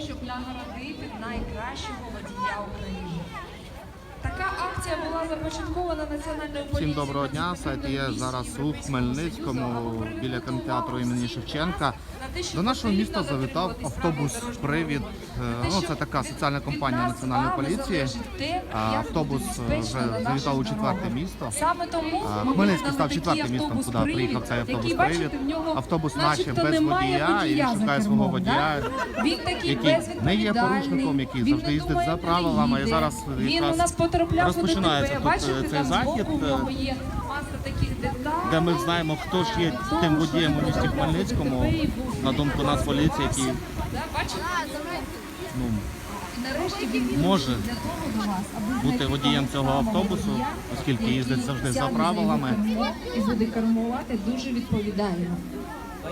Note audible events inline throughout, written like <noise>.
щоб нагородити найкращого водія України. Така акція була започаткована національною поліцією. Всім доброго дня. Сайт є зараз у Хмельницькому біля кінотеатру імені Шевченка. До нашого міста завітав автобус Привід. Е, Ну це така соціальна компанія національної поліції. Автобус е, вже завітав у четверте місто. Саме тому Хмельницький став четвертим містом, куди приїхав цей автобус Привід. Автобус наче без водія, і він шукає свого водія. Який не є порушником, який завжди їздить за правилами. І зараз він якраз у нас потрапляв ДТП. тут, Бачите, е, цей там захід, збоку в е, нього є маса таких деталей. де ми знаємо, хто ж є тим водієм у місті Хмельницькому. На думку нас поліції, який Да, бачите? ну, Нарешті він може для того до вас, аби бути знайти водієм цього автобусу, водія, оскільки який їздить завжди за сяде правилами. його кермо І буде кермувати дуже відповідально.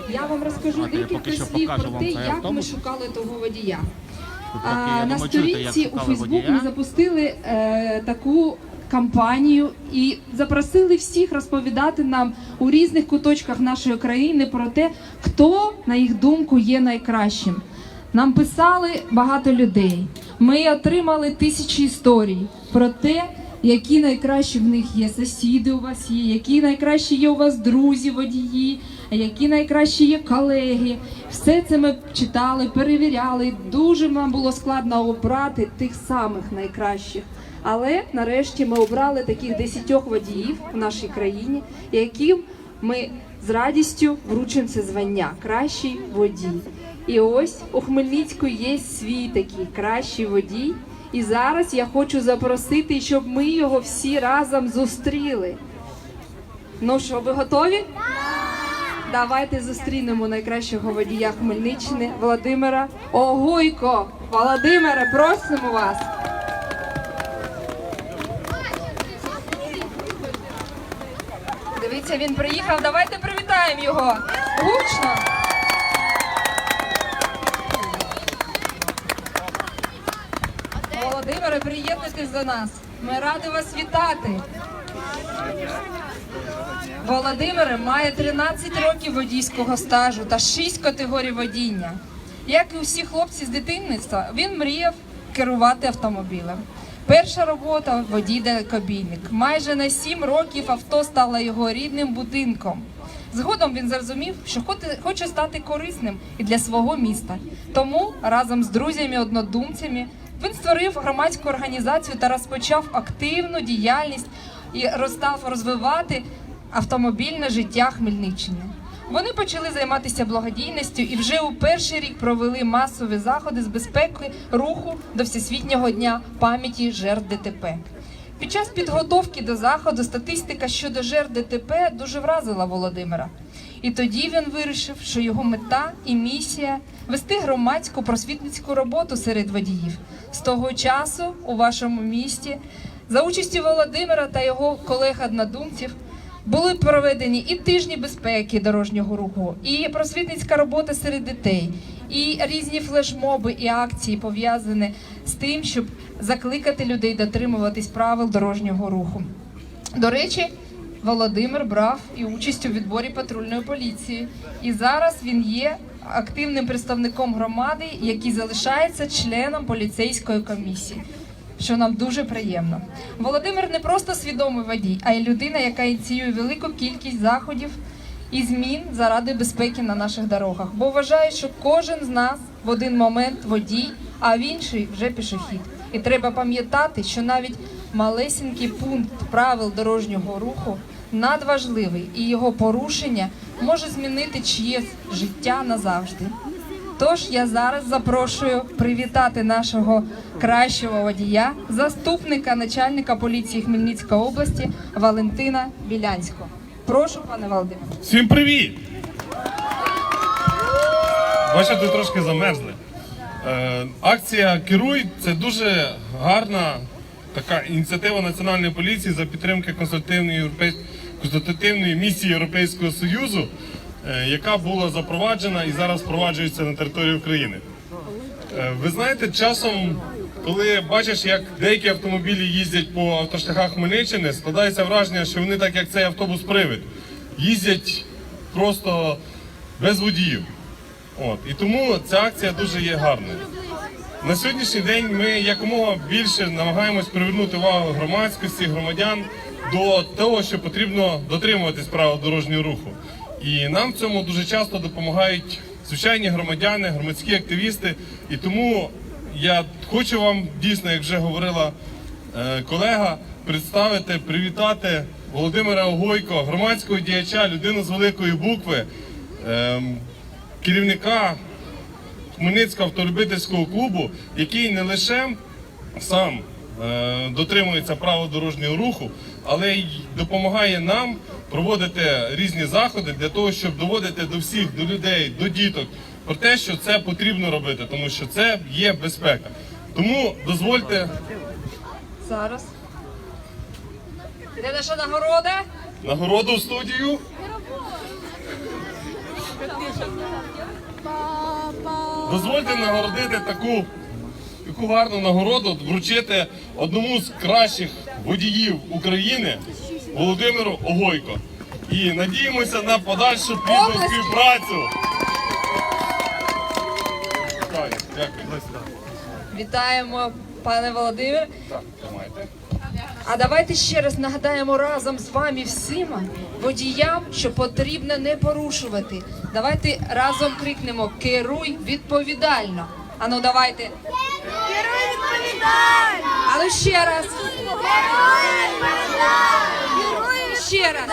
Я вам розкажу Давайте я декілька що слів покажу про вам те, цей як ми автобус. шукали того водія. Тут А, на сторінці у Фейсбук ми запустили е, таку кампанію і запросили всіх розповідати нам у різних куточках нашої країни про те, хто, на їх думку, є найкращим. Нам писали багато людей. Ми отримали тисячі історій про те, які найкращі в них є сусіди у вас є, які найкращі є у вас друзі, водії, які найкращі є колеги. Все це ми читали, перевіряли. Дуже нам було складно обрати тих самих найкращих. Але нарешті ми обрали таких десятьох водіїв в нашій країні, яким ми з радістю вручимо це звання кращий водій. І ось у Хмельницьку є свій такий кращий водій. І зараз я хочу запросити, щоб ми його всі разом зустріли. Ну що, ви готові? Давайте зустрінемо найкращого водія Хмельниччини Володимира Огуйко. Володимире, просимо вас. Дивіться, він приїхав. Давайте привітаємо його. Гучно. Володимире, приєднуйтесь до нас. Ми раді вас вітати. Володимире має 13 років водійського стажу та 6 категорій водіння. Як і усі хлопці з дитинництва, він мріяв керувати автомобілем. Перша робота водій далекобійник. Майже на 7 років авто стало його рідним будинком. Згодом він зрозумів, що хоче стати корисним і для свого міста. Тому разом з друзями-однодумцями він створив громадську організацію та розпочав активну діяльність і розстав розвивати автомобільне життя Хмельниччини. Вони почали займатися благодійністю і вже у перший рік провели масові заходи з безпеки руху до Всесвітнього дня пам'яті жертв ДТП. Під час підготовки до заходу статистика щодо жертв ДТП дуже вразила Володимира. І тоді він вирішив, що його мета і місія вести громадську просвітницьку роботу серед водіїв. З того часу у вашому місті за участю Володимира та його колег-однодумців були проведені і тижні безпеки дорожнього руху, і просвітницька робота серед дітей, і різні флешмоби і акції пов'язані з тим, щоб закликати людей дотримуватись правил дорожнього руху. До речі, Володимир брав і участь у відборі патрульної поліції, і зараз він є активним представником громади, який залишається членом поліцейської комісії. Що нам дуже приємно. Володимир не просто свідомий водій, а й людина, яка ініціює велику кількість заходів і змін заради безпеки на наших дорогах. Бо вважає, що кожен з нас в один момент водій, а в інший вже пішохід. І треба пам'ятати, що навіть малесенький пункт правил дорожнього руху надважливий, і його порушення може змінити чиєсь життя назавжди. Тож я зараз запрошую привітати нашого кращого водія, заступника начальника поліції Хмельницької області Валентина Білянського. Прошу, пане Володимире. Всім привіт! Бачите, трошки замерзли. Е, акція Керуй це дуже гарна така ініціатива Національної поліції за підтримки консультативної європейської консультативної місії Європейського Союзу, яка була запроваджена і зараз впроваджується на території України. Е, Ви знаєте, часом, коли бачиш, як деякі автомобілі їздять по автошляхах Хмельниччини, складається враження, що вони, так як цей автобус привид, їздять просто без водіїв. От. І тому ця акція дуже є гарною. На сьогоднішній день ми якомога більше намагаємось привернути увагу громадськості, громадян до того, що потрібно дотримуватись правил дорожнього руху. І нам в цьому дуже часто допомагають звичайні громадяни, громадські активісти. І тому я хочу вам дійсно, як вже говорила е, колега, представити, привітати Володимира Огойко, громадського діяча, людину з великої букви, ем, керівника Хмельницького автолюбительського клубу, який не лише сам дотримується правил дорожнього руху, але й допомагає нам проводити різні заходи для того, щоб доводити до всіх, до людей, до діток про те, що це потрібно робити, тому що це є безпека. Тому дозвольте Зараз. Де наша нагорода? нагороду в студію. Дозвольте нагородити таку, таку гарну нагороду, вручити одному з кращих водіїв України Володимиру Огойко. І надіємося на подальшу плідну співпрацю. Дякую. Вітаємо, пане Володимир. Так, тримайте. А давайте ще раз нагадаємо разом з вами всіма водіям, що потрібно не порушувати. Давайте разом крикнемо Керуй відповідально. Ану, давайте. Відповідальний! Ще раз. Герой Ще раз.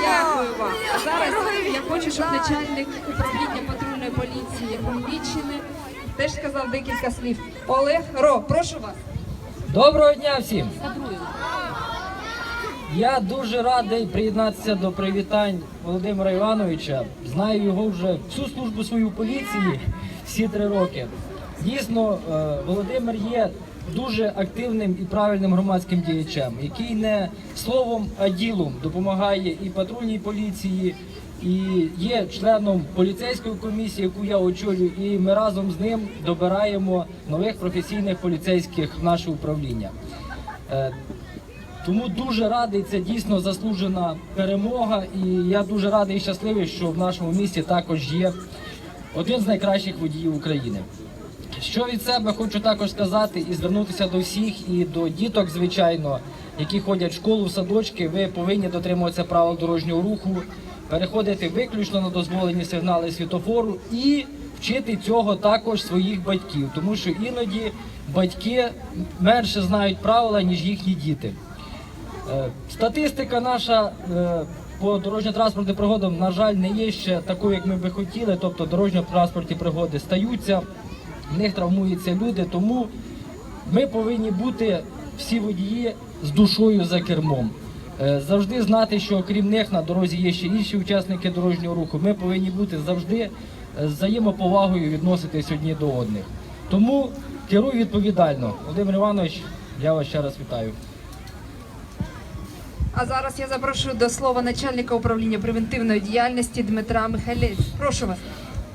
Дякую вам. А зараз я хочу, щоб начальник управління патрульної поліції Хмельниччини теж сказав декілька слів. Олег Ро, прошу вас. Доброго дня всім! Я дуже радий приєднатися до привітань Володимира Івановича. Знаю його вже всю службу свою поліції всі три роки. Дійсно, е, Володимир є дуже активним і правильним громадським діячем, який не словом, а ділом допомагає і патрульній поліції, і є членом поліцейської комісії, яку я очолюю, і ми разом з ним добираємо нових професійних поліцейських в наше управління. Е, Тому дуже радий, це дійсно заслужена перемога, і я дуже радий і щасливий, що в нашому місті також є один з найкращих водіїв України. Що від себе хочу також сказати і звернутися до всіх і до діток, звичайно, які ходять в школу, в садочки. Ви повинні дотримуватися правил дорожнього руху, переходити виключно на дозволені сигнали світофору і вчити цього також своїх батьків, тому що іноді батьки менше знають правила ніж їхні діти. Е, Статистика наша е, по дорожньо-транспортним пригодам, на жаль, не є ще такою, як ми би хотіли. Тобто дорожньо-транспортні пригоди стаються, в них травмуються люди. Тому ми повинні бути всі водії з душою за кермом. Е, Завжди знати, що крім них на дорозі є ще інші учасники дорожнього руху. Ми повинні бути завжди е, з взаємоповагою відноситись одні до одних. Тому керуй відповідально. Володимир Іванович, я вас ще раз вітаю. А зараз я запрошую до слова начальника управління превентивної діяльності Дмитра Михайлець. Прошу вас.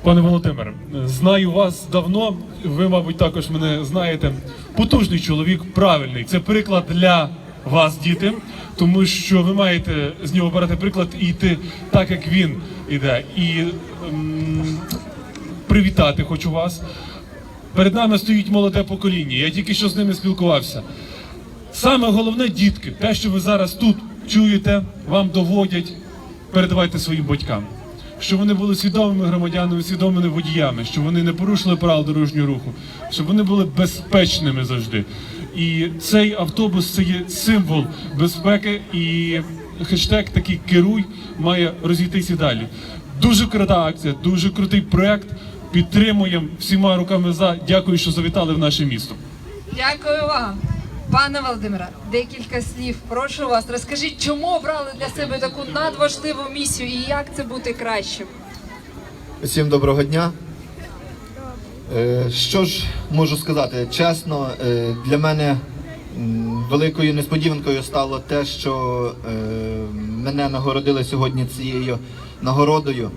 Пане Володимире, знаю вас давно. Ви, мабуть, також мене знаєте. Потужний чоловік, правильний. Це приклад для вас, діти, тому що ви маєте з нього брати приклад і йти так, як він іде. І ем, привітати хочу вас. Перед нами стоїть молоде покоління. Я тільки що з ними спілкувався. Саме головне, дітки, те, що ви зараз тут чуєте, вам доводять, передавайте своїм батькам. Щоб вони були свідомими громадянами, свідомими водіями, щоб вони не порушили правил дорожнього руху, щоб вони були безпечними завжди. І цей автобус це є символ безпеки, і хештег такий керуй має розійтися далі. Дуже крута акція, дуже крутий проект. Підтримуємо всіма руками за. Дякую, що завітали в наше місто. Дякую вам. Пане Володимире, декілька слів. Прошу вас, розкажіть, чому обрали для себе таку надважливу місію і як це бути кращим? Всім доброго дня. Е, Що ж можу сказати? Чесно, е, для мене великою несподіванкою стало те, що е, мене нагородили сьогодні цією нагородою.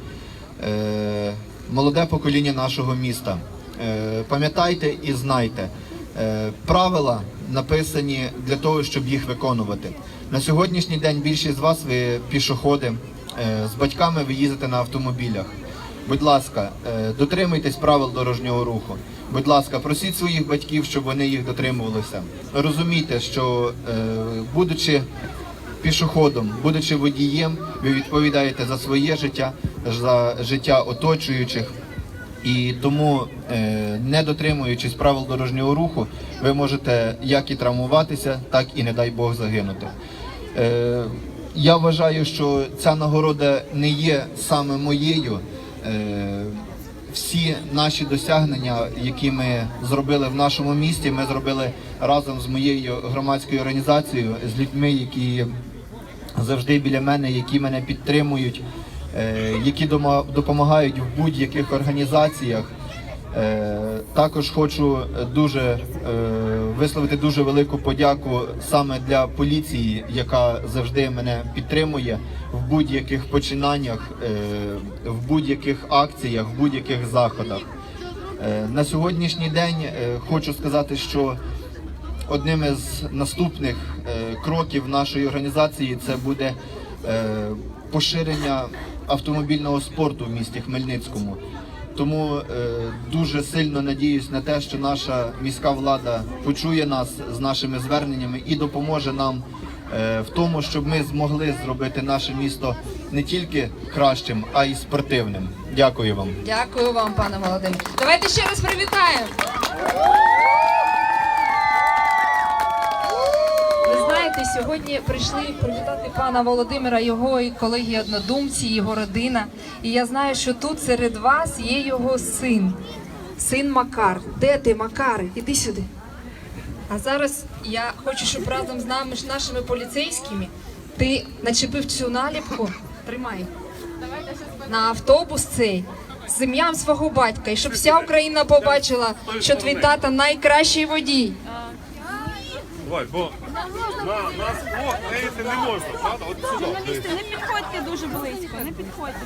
Молоде покоління нашого міста. Пам'ятайте і знайте, правила написані для того, щоб їх виконувати. На сьогоднішній день більшість з вас ви пішоходи, е, з батьками ви їздите на автомобілях. Будь ласка, е, дотримуйтесь правил дорожнього руху. Будь ласка, просіть своїх батьків, щоб вони їх дотримувалися. Розумійте, що е, будучи пішоходом, будучи водієм, ви відповідаєте за своє життя, за життя оточуючих. І тому, е, не дотримуючись правил дорожнього руху, ви можете як і травмуватися, так і не дай Бог загинути. Е, я вважаю, що ця нагорода не є саме моєю. Е, всі наші досягнення, які ми зробили в нашому місті, ми зробили разом з моєю громадською організацією, з людьми, які завжди біля мене, які мене підтримують, які дома- допомагають в будь-яких організаціях. Е, Також хочу дуже е, висловити дуже велику подяку саме для поліції, яка завжди мене підтримує в будь-яких починаннях, е, в будь-яких акціях, в будь-яких заходах. Е, На сьогоднішній день е, хочу сказати, що одним із наступних е, кроків нашої організації це буде е, поширення автомобільного спорту в місті Хмельницькому. Тому е, дуже сильно надіюсь на те, що наша міська влада почує нас з нашими зверненнями і допоможе нам е, в тому, щоб ми змогли зробити наше місто не тільки кращим, а й спортивним. Дякую вам. Дякую вам, пане Володимир. Давайте ще раз привітаємо. Сьогодні прийшли привітати пана Володимира, його і колеги однодумці, його родина. І я знаю, що тут серед вас є його син, син Макар. Де ти, Макар? Іди сюди. А зараз я хочу, щоб разом з нами, з нашими поліцейськими, ти начепив цю наліпку. Тримай на автобус цей з ім'ям свого батька, і щоб вся Україна побачила, що твій тата найкращий водій. Давай, бо на нас двох клеїти не можна, правда? От сюди. Журналісти, не підходьте дуже близько, не підходьте,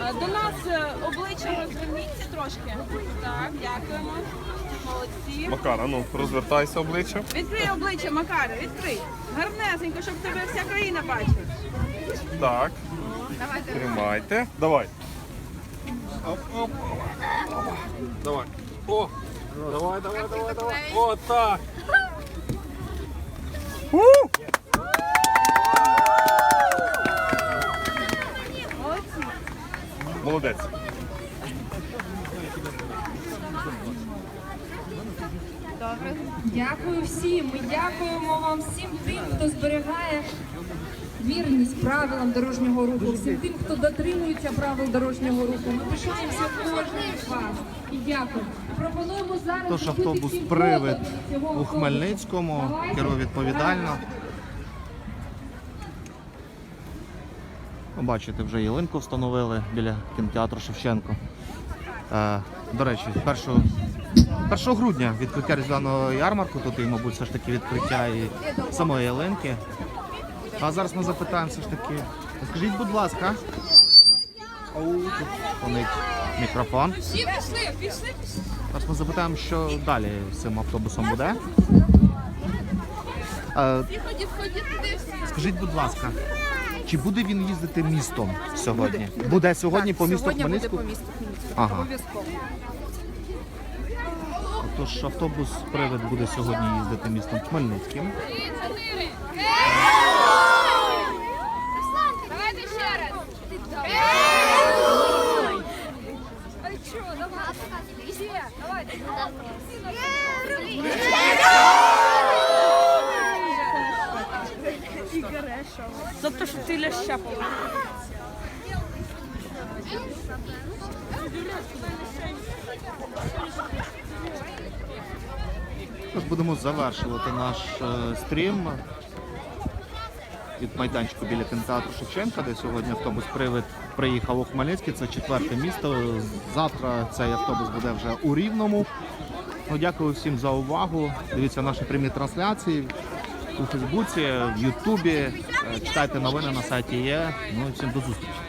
Е, До нас е, обличчя розверніться трошки. Так, дякуємо. Молодці. Макар, а ну розвертайся обличчя. Відкрий обличчя, Макаре, відкрий. Гарнесенько, щоб тебе вся країна бачила. Так. Тримайте. Давай. Оп, оп. Давай. О! Давай, давай, давай, давай. О, так. <laughs> У! Молодець. Дякую всім. Ми дякуємо вам всім тим, хто зберігає вірність правилам дорожнього руху, всім тим, хто дотримується правил дорожнього руху. Ми пишаємося кожним з вас. І дякую. Пропонуємо зараз. Тож автобус привид у. Хмельницькому керує відповідально. Ви Бачите, вже ялинку встановили біля кінотеатру Шевченко. Е, до речі, 1, 1 грудня відкриття різдвяного ярмарку, тут і, мабуть, все ж таки відкриття і самої ялинки. А зараз ми запитаємо все ж таки. Скажіть, будь ласка. Оу, тут фонить мікрофон. Всі пішли, пішли, пішли. Зараз ми запитаємо, що далі з цим автобусом буде. Е, Ходіть, ходіть туди всі. скажіть, будь ласка, чи буде він їздити містом сьогодні? Буде, сьогодні по місту Хмельницьку? по місту Хмельницьку. Ага. Обов'язково. Тож автобус привид буде сьогодні їздити містом Хмельницьким. Давайте завершувати наш е, стрім від майданчику біля кінотеатру Шевченка, де сьогодні автобус привид приїхав у Хмельницький. Це четверте місто. Завтра цей автобус буде вже у Рівному. Ну, дякую всім за увагу. Дивіться наші прямі трансляції у Фейсбуці, в Ютубі. Е, Читайте новини на сайті є. Ну і всім до зустрічі.